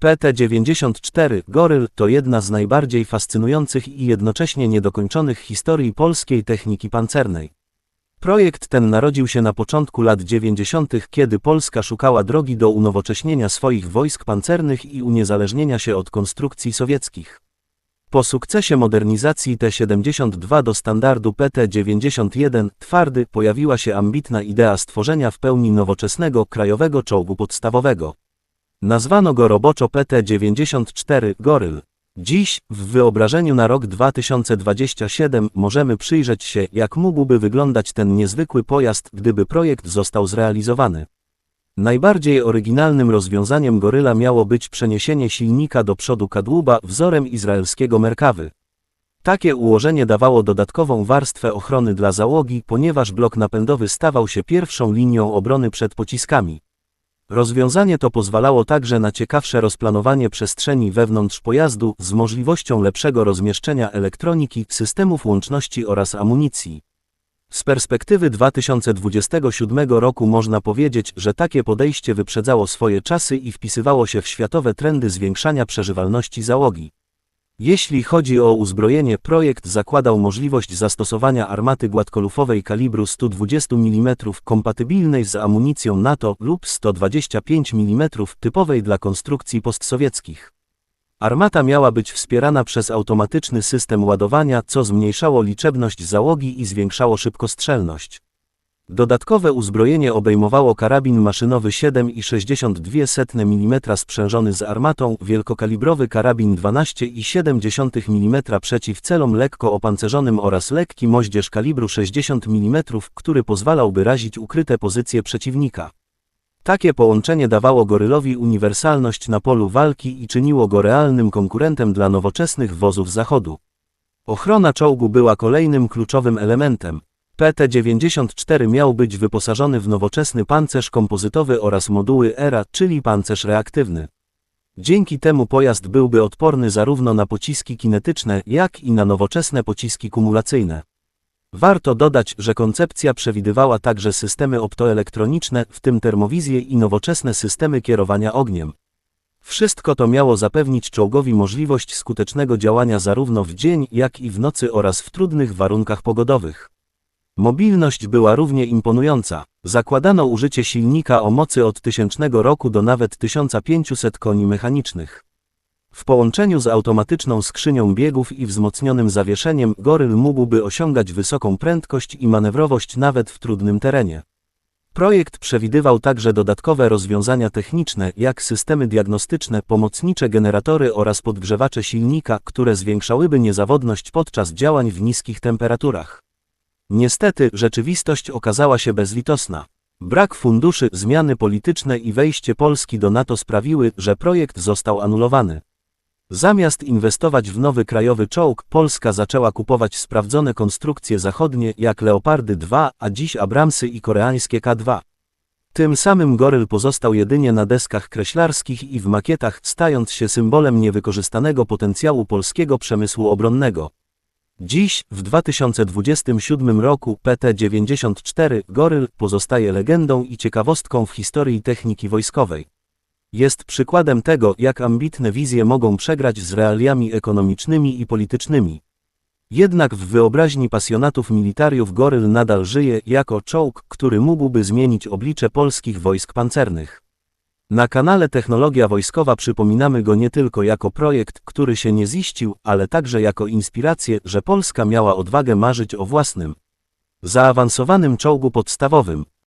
PT-94 Goryl to jedna z najbardziej fascynujących i jednocześnie niedokończonych historii polskiej techniki pancernej. Projekt ten narodził się na początku lat 90., kiedy Polska szukała drogi do unowocześnienia swoich wojsk pancernych i uniezależnienia się od konstrukcji sowieckich. Po sukcesie modernizacji T-72 do standardu PT-91 twardy pojawiła się ambitna idea stworzenia w pełni nowoczesnego krajowego czołgu podstawowego. Nazwano go roboczo PT-94 Goryl. Dziś, w wyobrażeniu na rok 2027, możemy przyjrzeć się, jak mógłby wyglądać ten niezwykły pojazd, gdyby projekt został zrealizowany. Najbardziej oryginalnym rozwiązaniem Goryla miało być przeniesienie silnika do przodu kadłuba wzorem izraelskiego Merkawy. Takie ułożenie dawało dodatkową warstwę ochrony dla załogi, ponieważ blok napędowy stawał się pierwszą linią obrony przed pociskami. Rozwiązanie to pozwalało także na ciekawsze rozplanowanie przestrzeni wewnątrz pojazdu z możliwością lepszego rozmieszczenia elektroniki, systemów łączności oraz amunicji. Z perspektywy 2027 roku można powiedzieć, że takie podejście wyprzedzało swoje czasy i wpisywało się w światowe trendy zwiększania przeżywalności załogi. Jeśli chodzi o uzbrojenie, projekt zakładał możliwość zastosowania armaty gładkolufowej kalibru 120 mm kompatybilnej z amunicją NATO lub 125 mm typowej dla konstrukcji postsowieckich. Armata miała być wspierana przez automatyczny system ładowania, co zmniejszało liczebność załogi i zwiększało szybkostrzelność. Dodatkowe uzbrojenie obejmowało karabin maszynowy 7,62 mm sprzężony z armatą, wielkokalibrowy karabin 12,7 mm przeciwcelom lekko opancerzonym oraz lekki moździerz kalibru 60 mm, który pozwalałby razić ukryte pozycje przeciwnika. Takie połączenie dawało gorylowi uniwersalność na polu walki i czyniło go realnym konkurentem dla nowoczesnych wozów zachodu. Ochrona czołgu była kolejnym kluczowym elementem. PT-94 miał być wyposażony w nowoczesny pancerz kompozytowy oraz moduły ERA, czyli pancerz reaktywny. Dzięki temu pojazd byłby odporny zarówno na pociski kinetyczne, jak i na nowoczesne pociski kumulacyjne. Warto dodać, że koncepcja przewidywała także systemy optoelektroniczne, w tym termowizję i nowoczesne systemy kierowania ogniem. Wszystko to miało zapewnić czołgowi możliwość skutecznego działania zarówno w dzień, jak i w nocy oraz w trudnych warunkach pogodowych. Mobilność była równie imponująca. Zakładano użycie silnika o mocy od 1000 roku do nawet 1500 koni mechanicznych. W połączeniu z automatyczną skrzynią biegów i wzmocnionym zawieszeniem, Goryl mógłby osiągać wysoką prędkość i manewrowość nawet w trudnym terenie. Projekt przewidywał także dodatkowe rozwiązania techniczne, jak systemy diagnostyczne, pomocnicze generatory oraz podgrzewacze silnika, które zwiększałyby niezawodność podczas działań w niskich temperaturach. Niestety, rzeczywistość okazała się bezlitosna. Brak funduszy, zmiany polityczne i wejście Polski do NATO sprawiły, że projekt został anulowany. Zamiast inwestować w nowy krajowy czołg, Polska zaczęła kupować sprawdzone konstrukcje zachodnie jak Leopardy 2, a dziś Abramsy i koreańskie K2. Tym samym Goryl pozostał jedynie na deskach kreślarskich i w makietach, stając się symbolem niewykorzystanego potencjału polskiego przemysłu obronnego. Dziś, w 2027 roku, PT-94 Goryl pozostaje legendą i ciekawostką w historii techniki wojskowej. Jest przykładem tego, jak ambitne wizje mogą przegrać z realiami ekonomicznymi i politycznymi. Jednak w wyobraźni pasjonatów militariów Goryl nadal żyje jako czołg, który mógłby zmienić oblicze polskich wojsk pancernych. Na kanale Technologia Wojskowa przypominamy go nie tylko jako projekt, który się nie ziścił, ale także jako inspirację, że Polska miała odwagę marzyć o własnym, zaawansowanym czołgu podstawowym,